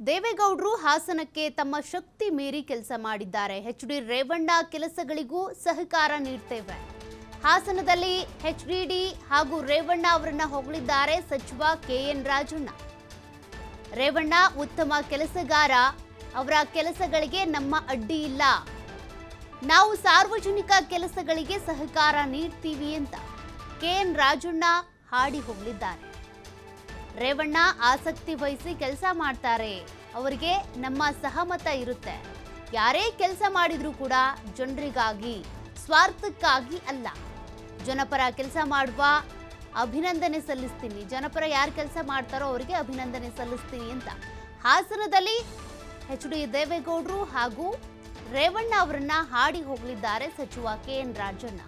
ದೇವೇಗೌಡರು ಹಾಸನಕ್ಕೆ ತಮ್ಮ ಶಕ್ತಿ ಮೀರಿ ಕೆಲಸ ಮಾಡಿದ್ದಾರೆ. ಎಚ್ ಡಿ ರೇವಣ್ಣ ಕೆಲಸಗಳಿಗೂ ಸಹಕಾರ ನೀಡ್ತೇವೆ. ಹಾಸನದಲ್ಲಿ ಎಚ್ ಡಿ ಡಿ ಹಾಗೂ ರೇವಣ್ಣ ಅವರನ್ನ ಹೊಗಳಿದ್ದಾರೆ ಸಚಿವ ಕೆ ಎನ್ ರಾಜಣ್ಣ. ರೇವಣ್ಣ ಉತ್ತಮ ಕೆಲಸಗಾರ. ಅವರ ಕೆಲಸಗಳಿಗೆ ನಮ್ಮ ಅಡ್ಡಿ ಇಲ್ಲ. ನಾವು ಸಾರ್ವಜನಿಕ ಕೆಲಸಗಳಿಗೆ ಸಹಕಾರ ನೀಡ್ತೀವಿ ಅಂತ ಕೆ ಎನ್ ರಾಜಣ್ಣ ಹಾಡಿ ಹೋಗಲಿದ್ದಾರೆ ರೇವಣ್ಣ ಆಸಕ್ತಿ ವಹಿಸಿ ಕೆಲಸ ಮಾಡ್ತಾರೆ. ಅವರಿಗೆ ನಮ್ಮ ಸಹಮತ ಇರುತ್ತೆ. ಯಾರೇ ಕೆಲಸ ಮಾಡಿದ್ರೂ ಕೂಡ ಜನರಿಗಾಗಿ, ಸ್ವಾರ್ಥಕ್ಕಾಗಿ ಅಲ್ಲ. ಜನಪರ ಕೆಲಸ ಮಾಡುವ ಅಭಿನಂದನೆ ಸಲ್ಲಿಸ್ತೀನಿ. ಜನಪರ ಯಾರು ಕೆಲಸ ಮಾಡ್ತಾರೋ ಅವರಿಗೆ ಅಭಿನಂದನೆ ಸಲ್ಲಿಸ್ತೀನಿ ಅಂತ. ಹಾಸನದಲ್ಲಿ ಎಚ್ ಡಿ ದೇವೇಗೌಡರು ಹಾಗೂ ರೇವಣ್ಣ ಅವರನ್ನ ಹಾಡಿ ಹೋಗಲಿದ್ದಾರೆ ಸಚಿವ ಕೆ ಎನ್ ರಾಜಣ್ಣ.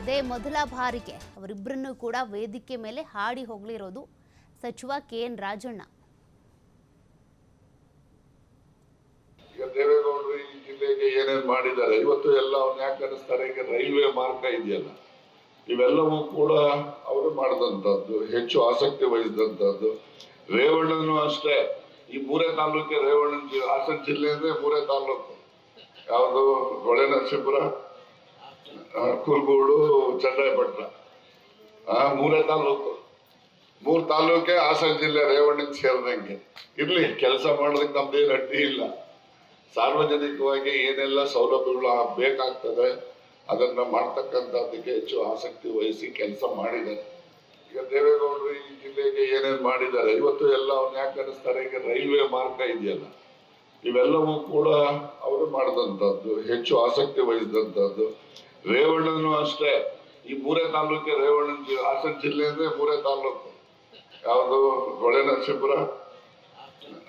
ಇದೇ ಮೊದಲ ಬಾರಿಗೆ ಅವರಿಬ್ಬರನ್ನು ಕೂಡ ವೇದಿಕೆ ಮೇಲೆ ಹಾಡಿ ಹೋಗಲಿರೋದು ಸಚಿವ ಕೆಎನ್ ರಾಜಣ್ಣ. ದೇವೇಗೌಡರು ಈ ಜಿಲ್ಲೆಗೆ ಏನೇನ್ ಮಾಡಿದ್ದಾರೆ ಇವತ್ತು ಎಲ್ಲ ಅವ್ನ ಯಾಕೆ ಅನ್ನಿಸ್ತಾರೆ? ಈಗ ರೈಲ್ವೆ ಮಾರ್ಗ ಇದೆಯಲ್ಲ ಇವೆಲ್ಲವೂ ಕೂಡ ಅವರು ಮಾಡಿದಂಥದ್ದು ಹೆಚ್ಚು ಆಸಕ್ತಿ ವಹಿಸಿದಂಥದ್ದು ರೇವಣ್ಣನು ಅಷ್ಟೇ ಈ ಮೂರೇ ತಾಲೂಕಿಗೆ ಜಿಲ್ಲೆ ಹಾಸನ ಜಿಲ್ಲೆ ಅಂದ್ರೆ ಮೂರೇ ತಾಲೂಕು. ಯಾವುದು? ಹೊಳೆ ನರಸೀಪುರ ಆ, ಕುರ್ಗೋಡು ಚನ್ನರಾಯಪಟ್ಟಣ ಆ ಮೂರೇ ತಾಲೂಕು. ಮೂರ್ ತಾಲೂಕೆ ಹಾಸನ ಜಿಲ್ಲೆ ರೇವಣ್ಣಗೆ ಸೇರಿದಂಗೆ. ಇರ್ಲಿ, ಕೆಲಸ ಮಾಡೋದಕ್ಕೆ ನಮ್ದೇನು ಅಡ್ಡಿ ಇಲ್ಲ. ಸಾರ್ವಜನಿಕವಾಗಿ ಏನೆಲ್ಲ ಸೌಲಭ್ಯಗಳು ಬೇಕಾಗ್ತದೆ, ಅದನ್ನ ಮಾಡ್ತಕ್ಕಂಥದ್ದಕ್ಕೆ ಹೆಚ್ಚು ಆಸಕ್ತಿ ವಹಿಸಿ ಕೆಲಸ ಮಾಡಿದ್ದಾರೆ. ಈಗ ದೇವೇಗೌಡರು ಈ ಜಿಲ್ಲೆಗೆ ಏನೇನ್ ಮಾಡಿದ್ದಾರೆ? ಇವತ್ತು ಎಲ್ಲ ಅವ್ನ ಯಾಕೆ ಅನ್ನಿಸ್ತಾರೆ ಈಗ ರೈಲ್ವೆ ಮಾರ್ಗ ಇದೆಯಲ್ಲ. ಇವೆಲ್ಲವೂ ಕೂಡ ಅವರು ಮಾಡಿದಂಥದ್ದು, ಹೆಚ್ಚು ಆಸಕ್ತಿ ವಹಿಸಿದಂಥದ್ದು. ರೇವಣ್ಣನು ಅಷ್ಟೇ. ಈ ಮೂರೇ ತಾಲೂಕೆ ರೇವಣ್ಣನ ಹಾಸನ ಜಿಲ್ಲೆ ಅಂದರೆ ಮೂರೇ ತಾಲೂಕು. ಯಾವುದು ಗೊಳೆ ನರಸಿಂಪುರ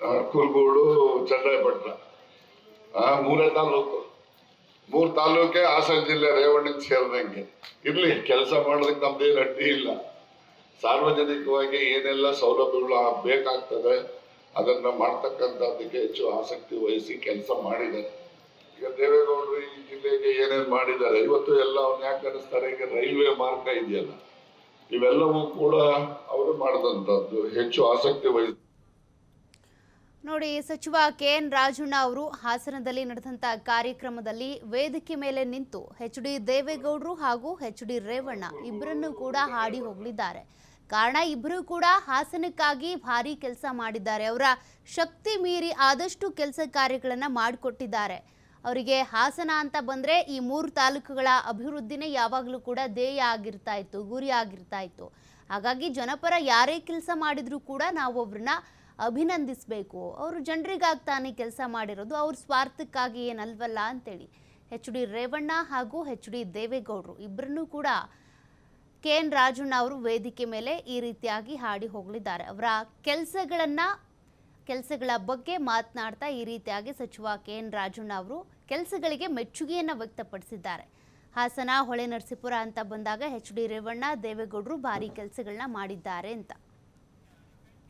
ಆ, ಕುರ್ಗೋಡು ಚನ್ನರಾಯಪಟ್ಟಣ ಆ ಮೂರೇ ತಾಲೂಕು. ಮೂರು ತಾಲೂಕೆ ಹಾಸನ ಜಿಲ್ಲೆ ರೇವಣ್ಣಗೆ ಸೇರಿದಂಗೆ. ಇರಲಿ ಕೆಲಸ ಮಾಡೋದಕ್ಕೆ ನಮ್ದೇನು ಅಡ್ಡಿ ಇಲ್ಲ. ಸಾರ್ವಜನಿಕವಾಗಿ ಏನೆಲ್ಲ ಸೌಲಭ್ಯಗಳು ಬೇಕಾಗ್ತದೆ ಅದನ್ನ ಮಾಡ್ತಕ್ಕಂಥದ್ದಕ್ಕೆ ಹೆಚ್ಚು ಆಸಕ್ತಿ ವಹಿಸಿ ಕೆಲಸ ಮಾಡಿದ್ದಾರೆ ಈಗ ದೇವೇಗೌಡರು ಈ ಜಿಲ್ಲೆಗೆ ಏನೇನ್ ಮಾಡಿದ್ದಾರೆ ಇವತ್ತು ಎಲ್ಲ ಅವ್ನ ಯಾಕೆ ಅನ್ನಿಸ್ತಾರೆ? ಈಗ ರೈಲ್ವೆ ಮಾರ್ಗ ಇದೆಯಲ್ಲ. ಇವೆಲ್ಲವೂ ಕೂಡ ಅವರು ಹೆಚ್ಚು ಆಸಕ್ತಿ ವಹಿಸ ನೋಡಿ, ಸಚಿವ ಕೆ ಎನ್ ರಾಜಣ್ಣ ಅವರು ಹಾಸನದಲ್ಲಿ ನಡೆದಂತ ಕಾರ್ಯಕ್ರಮದಲ್ಲಿ ವೇದಿಕೆ ಮೇಲೆ ನಿಂತು ಎಚ್ ಡಿ ದೇವೇಗೌಡರು ಹಾಗೂ ಎಚ್ ಡಿ ರೇವಣ್ಣ ಇಬ್ಬರನ್ನು ಕೂಡ ಹಾಡಿ ಹೋಗಲಿದ್ದಾರೆ ಕಾರಣ ಇಬ್ಬರು ಕೂಡ ಹಾಸನಕ್ಕಾಗಿ ಭಾರಿ ಕೆಲಸ ಮಾಡಿದ್ದಾರೆ. ಅವರ ಶಕ್ತಿ ಮೀರಿ ಆದಷ್ಟು ಕೆಲಸ ಕಾರ್ಯಗಳನ್ನು ಮಾಡಿಕೊಟ್ಟಿದ್ದಾರೆ. ಅವರಿಗೆ ಹಾಸನ ಅಂತ ಬಂದರೆ ಈ ಮೂರು ತಾಲೂಕುಗಳ ಅಭಿವೃದ್ಧಿನೇ ಯಾವಾಗಲೂ ಕೂಡ ಧ್ಯೇಯ ಆಗಿರ್ತಾ ಇತ್ತು, ಗುರಿ ಆಗಿರ್ತಾ ಇತ್ತು. ಹಾಗಾಗಿ ಜನಪರ ಯಾರೇ ಕೆಲಸ ಮಾಡಿದರೂ ಕೂಡ ನಾವು ಅವ್ರನ್ನ ಅಭಿನಂದಿಸಬೇಕು. ಅವರು ಜನರಿಗಾಗಿ ತಾನೇ ಕೆಲಸ ಮಾಡಿರೋದು, ಅವ್ರ ಸ್ವಾರ್ಥಕ್ಕಾಗಿ ಏನಲ್ವಲ್ಲ ಅಂತೇಳಿ. ಎಚ್ ಡಿ ರೇವಣ್ಣ ಹಾಗೂ ಎಚ್ ಡಿ ದೇವೇಗೌಡರು ಇಬ್ಬರನ್ನೂ ಕೂಡ ಕೆ ಎನ್ ರಾಜಣ್ಣ ಅವರು ವೇದಿಕೆ ಮೇಲೆ ಈ ರೀತಿಯಾಗಿ ಹಾಡಿ ಹೋಗಲಿದ್ದಾರೆ ಅವರ ಕೆಲಸಗಳನ್ನು, ಕೆಲಸಗಳ ಬಗ್ಗೆ ಮಾತನಾಡ್ತಾ ಈ ರೀತಿಯಾಗಿ ಸಚಿವ ಕೆ ಎನ್ ರಾಜಣ್ಣ ಅವರು ಕೆಲಸಗಳಿಗೆ ಮೆಚ್ಚುಗೆಯನ್ನು ವ್ಯಕ್ತಪಡಿಸಿದ್ದಾರೆ. ಹಾಸನ ಹೊಳೆ ನರಸೀಪುರ ಅಂತ ಬಂದಾಗ ಎಚ್ ಡಿ ರೇವಣ್ಣ ದೇವೇಗೌಡರು ಭಾರಿ ಕೆಲಸಗಳನ್ನ ಮಾಡಿದ್ದಾರೆ ಅಂತ.